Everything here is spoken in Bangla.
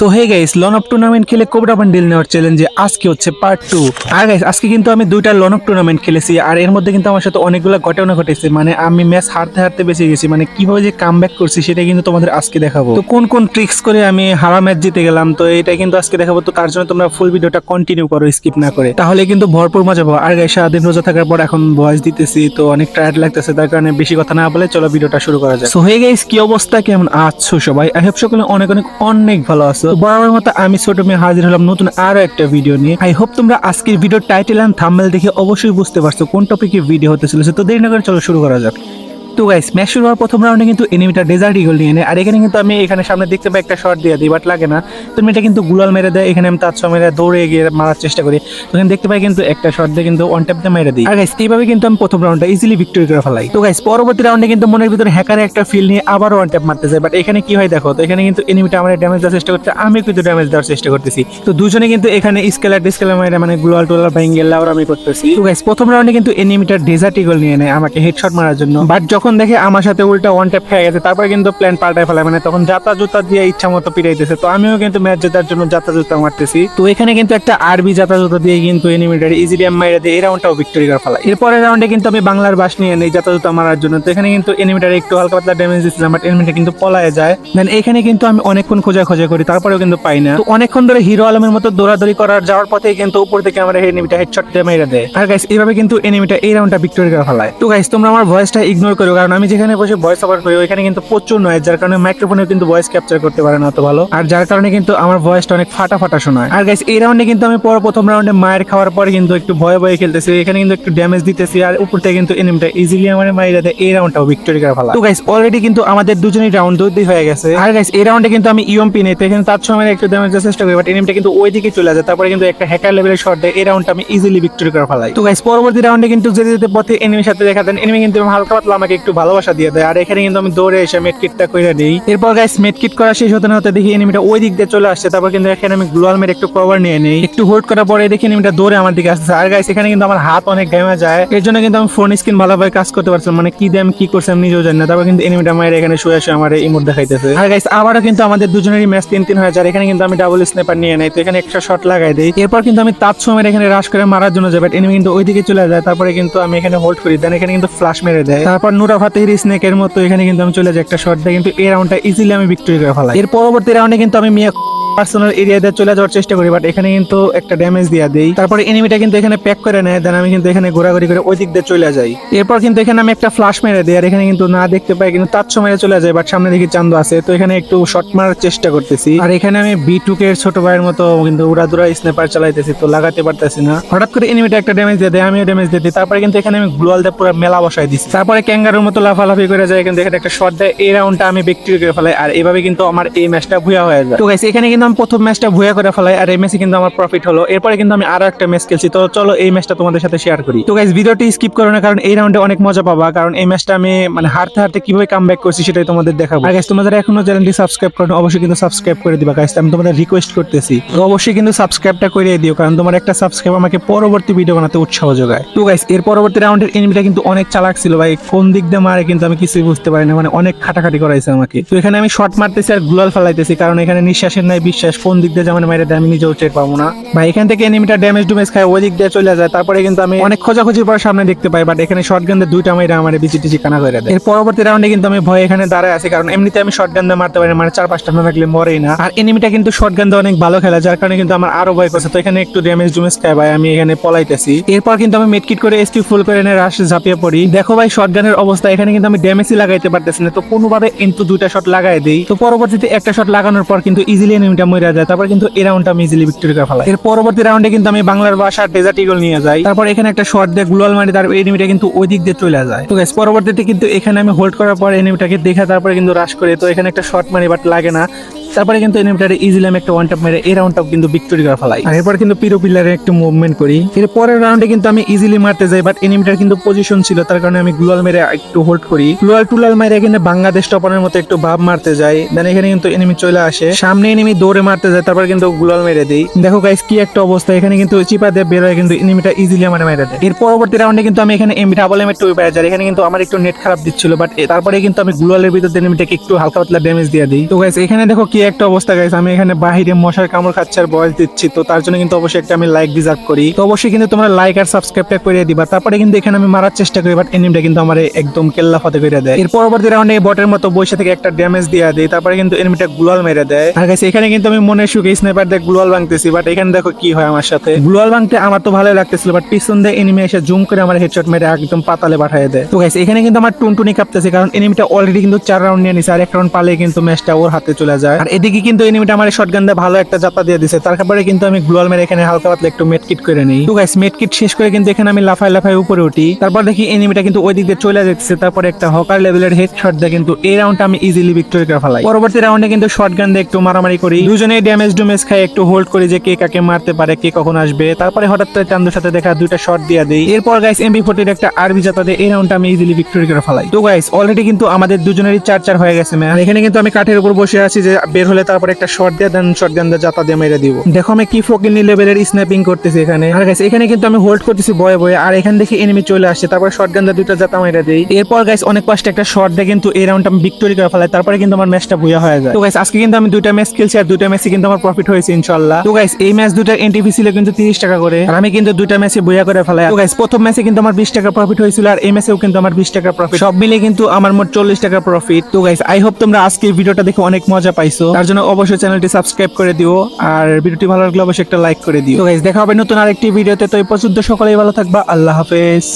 সো হে গাইস লন অফ টুর্নামেন্ট খেলে কোবরা বান্ডিল নেওয়ার চ্যালেঞ্জে আজকে হচ্ছে পার্ট টু আর গাইস আজকে কিন্তু আমি দুইটা লন অফ টুর্নামেন্ট খেলেছি, আর এর মধ্যে কিন্তু আমার সাথে অনেকগুলো ঘটনা ঘটেছে। মানে আমি ম্যাচ হারতে হারতে বেঁচে গেছি মানে কীভাবে যে কাম ব্যাক করছি সেটা কিন্তু তোমাদের আজকে দেখাবো। তো কোন কোন ট্রিক্স করে আমি হারা ম্যাচ জিতে গেলাম, তো এটা কিন্তু আজকে দেখাবো। তো তার জন্য তোমরা ফুল ভিডিওটা কন্টিনিউ করো স্কিপ না করে। তাহলে কিন্তু ভরপুর মজা পাবো। আর গাইস সারাদিন রোজা থাকার পর এখন ভয়েস দিতেছি, তো অনেক টায়ার্ড লাগতেছে, তার কারণে বেশি কথা না বলে চলো ভিডিওটা শুরু করা যায় সো হে গাইস কি অবস্থা? কেমন আছো সবাই? আই হোপ সকলে অনেক অনেক অনেক ভালো আছো। বরাবর মতো আমি ছোট মেয়ে হাজির হলাম নতুন আরও একটা ভিডিও নিয়ে। আই হোপ তোমরা আজকের ভিডিও টাইটেল এন্ড থাম্বনেল দেখে অবশ্যই বুঝতে পারছ কোন টপিকে ভিডিও হতে চলেছে। তো দেরি না করে চলো শুরু করা যাক। তো গাইস ম্যাচ শুরু হওয়ার প্রথম রাউন্ডে কিন্তু এনিমিটা ডেজার্ট ইগল নিয়ে নেয়। আর এখানে কিন্তু আমি এখানে সামনে দেখতে পাই একটা শট দিয়ে দিই বাট লাগে না। তুমি এটা কিন্তু গুলাল মেরে দেয়, এখানে আমি তার মেরে দৌড়ে গিয়ে মারার চেষ্টা করি। তো এখানে দেখতে পাই কিন্তু একটা শট দিয়ে কিন্তু ওয়ান ট্যাপ দিয়ে মেরে দিই। আর গাইস এইভাবে কিন্তু আমি প্রথম রাউন্ডটা ইজিলি ভিক্টরি করে ফেলাই। তো গাইস পরবর্তী রাউন্ডে কিন্তু মনের ভিতরে হ্যাকারে একটা ফিল নিয়ে আবার ওয়ান ট্যাপ মারতে যায় বাট এখানে কি হয় দেখো, তো এখানে কিন্তু এনিমিটা আমার ড্যামেজ দেওয়ার চেষ্টা করতে আমি কিন্তু ড্যামেজ দেওয়ার চেষ্টা করতেছি। তো দুজনে কিন্তু এখানে স্কেলার ডিসকেলার মেরে মানে গুলাল টোলার ভেঙ্গেল আমি করতেছি। তো গাইস প্রথম রাউন্ডে কিন্তু এনিমিটার ডেজার্ট ইগল নিয়ে নেয় আমাকে হেডশট মারার জন্য। বাট যখন দেখে আমার সাথে উল্টা ওয়ান ট্যাপ খেয়ে গেছে, তারপরে কিন্তু প্ল্যান পাল্টায় ফেলায় মানে তখন জাতা জুতা দিয়ে ইচ্ছা মতো পিড়াইতেছে তো আমিও কিন্তু ম্যাচ জেতার জন্য জাতা জুতা মারতেছি। তো এখানে কিন্তু একটা আরবি জাতা জুতা দিয়ে কিন্তু এনিমিটার ইজিলি আমি মাইরা দিয়ে এই রাউন্ডটাও ভিক্টরি করে ফেলাই এরপরের রাউন্ডে কিন্তু আমি বাংলার বাস নিয়ে নেই জাতা জুতা মারার জন্য। তো এখানে কিন্তু এনিমিটার একটু হালকা পাতলা ড্যামেজ দিচ্ছিলাম বাট এনিমিটা কিন্তু পলায় যায়। দেন এখানে কিন্তু আমি অনেকক্ষণ খোঁজা খোঁজা করি, তারপরেও কিন্তু পাই না। তো অনেকক্ষণ ধরে হিরো আলমের মতো দৌড়াদৌড়ি করার যাওয়ার পথে কিন্তু উপর থেকে আমার এনিমিটা হেডশট দিয়ে মেরে দেয়। আর গাইস এইভাবে কিন্তু এনিমিটা এই রাউন্ডটা ভিক্টরি করে ফেলায়। তো গাইস তোমরা আমার ভয়েসটা ইগনোর করো। কারণ আমি যেখানে বসে ভয়েস ওভার করি, ওইখানে কিন্তু প্রচুর নয় যার কারণে মাইক্রোফোনে কিন্তু ভয়েস ক্যাপচার করতে পারে না অত ভালো। আর যার কারণে কিন্তু আমার ভয়েসটা অনেক ফাটা ফাটা শোনায়। আর গাইস এই রাউন্ডে কিন্তু আমি পর প্রথম রাউন্ডে মায়ের খাওয়ার পরে কিন্তু একটু ভয়ে ভয়ে খেলতেছি, এখানে কিন্তু একটু ড্যামেজ দিতেছি, আর উপর থেকে কিন্তু এনিমিটা ইজিলি আমার মাইরা দেয় এই রাউন্ডটাও ভিক্টরি করে ফেলা তো গাইস অলরেডি কিন্তু আমাদের দুজনেই রাউন্ড দুই হয়ে গেছে। আর গাইস এই রাউন্ডে কিন্তু আমি ইউএমপি নেই, তো এখানে তার সময় একটু ড্যামেজ দেওয়ার চেষ্টা করি বাট এনিমিটা কিন্তু ওই দিকে চলে যায়। তারপরে কিন্তু একটা হ্যাকার লেভেলের শট দেয়, এই রাউন্ডটা আমি ইজিলি ভিক্টরি করে ফেলাই তো গাইস পরবর্তী রাউন্ডে কিন্তু যেতে যেতে পথে এনিমির সাথে দেখা দেন। এনিমি কিন্তু হালকা পাতলা আমাকে একটু ভালোবাসা দিয়ে দেয়। আর এখানে কিন্তু আমি দৌড়ে এসে মেট কিটটা করে দিই। এরপর গাইস মেট কিট করা শেষ হতে না হতে দেখি এনিমিটা ওই দিক দিয়ে চলে আসছে। তারপর কিন্তু এখানে আমি গ্লোয়াল মেরে একটু কভার নিয়ে নেই। একটু হোল্ড করার পরে দেখি এনিমিটা দৌড়ে আমার দিকে আসছে। আর গাইস এখানে কিন্তু আমার হাত অনেক ঘেমে যায়। এর জন্য কিন্তু আমি ফোন স্ক্রিন ভালোভাবে কাজ করতে পারছিলাম মানে কি দিয়ে আমি কি করছি আমি নিজেও জানি না। তারপর কিন্তু এনিমিটা মায়ের এখানে শুয়ে শুয়ে আমার ইমোট দেখাইতেছে। আর গাইস আবারও কিন্তু আমাদের দুজনেরই ম্যাচ তিন তিন হয়ে যায়। এখানে কিন্তু আমি ডাবল স্নাইপার নিয়ে নেই। তো এখানে একটা শট লাগাই দেই। এরপর কিন্তু আমি তার সময় এখানে রাশ করে মারার জন্য যাই বাট এনিমি কিন্তু ওই দিকে চলে যায়। তারপরে কিন্তু আমি এখানে হোল্ড করি। দেন এখানে কিন্তু ফ্লাশ মেরে দেয়। তারপর ফাতেহির স্নেকের মতো এখানে কিন্তু আমি চলে যাই একটা শট দেয়। কিন্তু এই রাউন্ডটা ইজিলি আমি ভিক্টোরি করে ফেলাই। এর পরবর্তী রাউন্ডে কিন্তু আমি মিয়া পার্সোনাল এরিয়াতে চলে যাওয়ার চেষ্টা করি বাট এখানে কিন্তু একটা ড্যামেজ দিয়ে দেই। তারপরে এনিমিটা কিন্তু এখানে প্যাক করে নেয় দেন আমি কিন্তু এখানে ঘোরাঘুরি করে ওই দিক দিয়ে চলে যাই। এরপর কিন্তু এখানে আমি একটা ফ্লাশ মেরে দিই, আর এখানে কিন্তু না দেখতে পাই, কিন্তু তার সময় চলে যায় বাট সামনে দেখি চান্দু আছে। তো এখানে একটু শট মারার চেষ্টা করতেছি। আর এখানে আমি বি টু কে ছোট ভাইয়ের মতো কিন্তু উড়াদুরা স্নেপার চালাইতেছি, তো লাগাতে পারতেছি না। হঠাৎ করে এনিমিটা একটা ড্যামেজ দিয়ে দেয়, আমিও ড্যামেজ দিয়ে দিই। তারপরে কিন্তু এখানে আমি গ্লোয়াল দিয়ে পুরো মেলা বসাই দিচ্ছি তারপরে ক্যাঙ্গারুর মতো লাফালাফি করে যায়, কিন্তু এখানে একটা শট দেয়, এই রাউন্ডটা আমি বিক্রি করে ফেলাই, আর এইভাবে কিন্তু আমার এই ম্যাচটা ভুয়া হয়ে যায়। তো গাইস এখানে কিন্তু আমি প্রথম ম্যাচটা ভুয়া করে ফেলাই আর এই ম্যাচে কিন্তু আমার প্রফিট হলো। এরপরে কিন্তু আমি আরও একটা ম্যাচ খেলছি। তো চলো এই ম্যাচটা তোমাদের সাথে শেয়ার করি। তো গাইস ভিডিওটি স্কিপ করো না, কারণ এই রাউন্ডে অনেক মজা পাবা। কারণ এই ম্যাচটা আমি মানে হারতে হারতে কীভাবে কাম ব্যাক করছি সেটাই তোমাদের দেখাবো। আর গাইস তোমাদের এখনও চ্যানেলটি সাবস্ক্রাইব করো অবশ্যই কিন্তু সাবস্ক্রাইব করে দিবা। গাইস আমি তোমাদের রিকোয়েস্ট করতেছি তো অবশ্যই কিন্তু সাবস্ক্রাইবটা করে দিও, কারণ তোমার একটা সাবস্ক্রাইব আমাকে পরবর্তী ভিডিও বানাতে উৎসাহ যোগায়। তো গাইস এর পরবর্তী রাউন্ডের এনিমিটা কিন্তু অনেক চালাক ছিল, ভাই। কোন দিক দিয়ে মারে কিন্তু আমি কিছুই বুঝতে পারি না মানে অনেক খাটাখাটি করাইছে আমাকে। তো এখানে আমি শর্ট মারতেছি আর গ্লোয়াল ফেলাইতেছি, কারণ এখানে নিঃশ্বাসের নাই বিশ্বাস, কোন দিক দিয়ে যেমন মেরে দেয় আমি নিজেও টের পাবো না। ভাই, এখান থেকে এনিমিটা ড্যামেজ ডুমেজ খায়, ওই দিক দিয়ে চলে যায়। তারপরে কিন্তু আমি অনেক খোঁজাখুঁজির পর সামনে দেখতে পাই বাট এখানে শর্ট গান দিয়ে দুইটা মাইরা আমার বিচি টিচি কানা করে দেয়। এর পরবর্তী রাউন্ডে কিন্তু আমি ভয় এখানে দাঁড়ায় আছি, কারণ এমনিতে আমি শর্ট গান দিয়ে মারতে পারি মানে চার পাঁচটা না থাকলে মরেই না। আর এনিমিটা কিন্তু শর্ট গান দিয়ে অনেক ভালো খেলা, যার কারণে কিন্তু আমার আরও ভয় করছে। তো এখানে একটু ড্যামেজ ডুমেজ খায়, ভাই, আমি এখানে পলাইতেছি। এরপর কিন্তু আমি মেডকিট করে এসটি ফুল করে এনে রাশ ঝাঁপিয়ে পড়ি। দেখো ভাই শর্ট গানের অবস্থা, এখানে কিন্তু আমি ড্যামেজই লাগাইতে পারতেছি না। তো কোনোভাবে কিন্তু দুইটা শট লাগাই দেই। তো পরবর্তীতে একটা শট লাগানোর পর কিন্তু ইজিলি এনিমিটা মরে যায়, তারপর কিন্তু এই রাউন্ডটা আমি ইজিলি ভিক্টরি করে ফেলাই। এর পরবর্তী রাউন্ডে কিন্তু আমি বাংলার ভাষা ডেজার্ট ইগল নিয়ে যাই। তারপর এখানে একটা শর্ট দিয়ে গ্লোয়াল মারি, তার এনিমিটা কিন্তু ওই দিক দিয়ে চলে যায়। তো গাইস পরবর্তীতে কিন্তু এখানে আমি হোল্ড করার পর এনিমিটাকে দেখা, তারপরে কিন্তু রাশ করে। তো এখানে একটা শর্ট মারি বাট লাগে না। তারপরে কিন্তু এনিমিটারে ইজিলি আমি একটা ওয়ান ট্যাপ মেরে এই রাউন্ডটাও কিন্তু ভিক্টরি করে ফেলাই। আর এরপর কিন্তু পিরো পিলারে একটু মুভমেন্ট করি। এর পরের রাউন্ডে কিন্তু আমি ইজিলি মারতে যাই বাট এনিমিটার কিন্তু পজিশন ছিল, তার কারণে আমি গ্লোয়াল মেরে একটু হোল্ড করি। গ্লোয়াল টুলাল মেরে এখানে বাংলাদেশ টপানের মতো একটু ভাব মারতে যাই। দেন এখানে কিন্তু এনিমি চলে আসে। সামনে এনিমি দৌড়ে মারতে যায় তারপর কিন্তু গ্লোয়াল মেরে দেই। দেখো গাইস কি একটা অবস্থা। এখানে কিন্তু চিপা দিয়ে বের হয় কিন্তু এনিমিটা ইজিলি আমার মেরে দেয়। এর পরবর্তী রাউন্ডে কিন্তু আমি এখানে এমবি ডাবল এম টু পেয়ে যাই। এখানে কিন্তু আমার একটু নেট খারাপ দিচ্ছিল বাট তারপরে কিন্তু আমি গ্লোয়ালের ভিতর এনিমিটাকে একটু হালকা পাতলা ড্যামেজ দিয়ে দিই। তো গাইস এখানে দেখো কি একটা অবস্থা গাইছে আমি এখানে বাহিরে মশার কামড় খাচ্ছে আর বয়স দিচ্ছি, তো তার জন্য কিন্তু অবশ্যই একটা আমি লাইক ডিজার্ভ করি। তো অবশ্যই কিন্তু তোমরা লাইক আর সাবস্ক্রাইবটা করে দিবা, তারপরে কিন্তু এখানে আমি মারার চেষ্টা করি বাট এনিমটা কিন্তু আমার একদম কেল্লা ফতে করে দেয়। এর পরবর্তী রাউন্ডে বটের মতো বসে থেকে একটা ড্যামেজ দিয়ে দেয়, তারপরে কিন্তু এনিমিটা গ্লোয়াল মেরে দেয়। আর গাইছে এখানে কিন্তু আমি মনে সুখে স্নাইপার দিয়ে গ্লোয়াল ভাঙতেছি বাট এখানে দেখো কি হয় আমার সাথে। গ্লোয়াল ভাঙতে আমার তো ভালোই লাগতেছিল বাট পিছন দিয়ে এনিমি এসে জুম করে আমার হেডশট মেরে একদম পাতালে পাঠিয়ে দেয়। তো গাইছে এখানে কিন্তু আমার টুনটুনি কাঁপতেছে, কারণ এনিমিটা অলরেডি কিন্তু চার রাউন্ড নিয়ে নিছে, আর এক রাউন্ড পালে কিন্তু ম্যাচটা ওর হাতে চলে যায়। আর এদিকে কিন্তু এনিমিটা আমার শটগান ভালো একটা জাপা দিয়ে দিছে। তারপরে কিন্তু আমি গ্লোয়াল মেরে এখানে হালকা পাতলা একটু মেট কিট করে নিই। তো গাইস মেট কিট শেষ করে কিন্তু এখানে আমি লাফাই লাফাই উপরে উঠি। তারপর দেখি এনিমিটা কিন্তু ওই দিক দিয়ে চলে যাচ্ছে। তারপরে একটা হকার লেভেলের শট দিয়ে কিন্তু এই রাউন্ডটা আমি ইজিলি ভিক্টোরি করে ফেলাই। পরবর্তী রাউন্ডে কিন্তু শটগান দিয়ে একটু মারামারি করি। দুজনে ড্যামেজ ডুমেজ খাই, একটু হোল্ড করি যে কে কাকে মারতে পারে, কে কখন আসবে। তারপরে হঠাৎ করে চান্দুর সাথে দেখা দুইটা শট দিয়ে দেই। এরপর গাইস এমবি ফোর্টির একটা আরবি জাতা দিয়ে এই রাউন্ডটা আমি ইজিলি ভিক্টোরি করে ফেলাই। তো গাইস অলরেডি কিন্তু আমাদের দুজনেরই চার চার হয়ে গেছে ম্যাম এখানে কিন্তু আমি কাঠের উপর বসে আছি যে বের হলে তারপরে একটা শট দিয়ে দেন শট গান দিয়ে জাতা দিয়ে মেরে দিব। দেখো আমি কি ফকিনি লেভেলের স্ন্যাপিং করতেছি এখানে। আর গাইস এখানে কিন্তু আমি হোল্ড করতেছি বয়ে বয়ে আর এখান দেখে এনিমি চলে আসছে। তারপর শট গান দিয়ে দুইটা জাতা মেরে দেই। এরপর গাইস অনেক কষ্ট একটা শট দিয়ে কিন্তু এই রাউন্ডটা আমি ভিক্টোরি করে ফেলাই। তারপরে কিন্তু আমার ম্যাচটা ভুয়া হয়ে যায়। তো গাইস আজকে কিন্তু আমি দুইটা ম্যাচ খেলছি, আর দুইটা ম্যাচে কিন্তু আমার প্রফিট হয়েছে, ইনশাআল্লাহ। তো গাইস এই ম্যাচ দুটার এনটিভি ছিল কিন্তু 30 টাকা করে। আর আমি কিন্তু দুইটা ম্যাচে বইয়া করে ফেলাই। তো গাইস প্রথম ম্যাচে কিন্তু আমার 20 টাকা প্রফিট হয়েছিল, আর এই ম্যাচেও কিন্তু আমার 20 টাকা প্রফিট সব মিলে কিন্তু আমার মোট 40 টাকা প্রফিট তো গাইস আই হোপ তোমরা আজকের ভিডিওটা দেখে অনেক মজা পাইছো। তার জন্য অবশ্যই চ্যানেলটি সাবস্ক্রাইব করে দিও আর ভিডিওটি ভালো লাগলে অবশ্যই একটা লাইক করে দিও। তো গাইস দেখা হবে নতুন আরেকটি ভিডিওতে তো এই পর্যন্ত সকলেই ভালো থাকবা। আল্লাহ হাফেজ।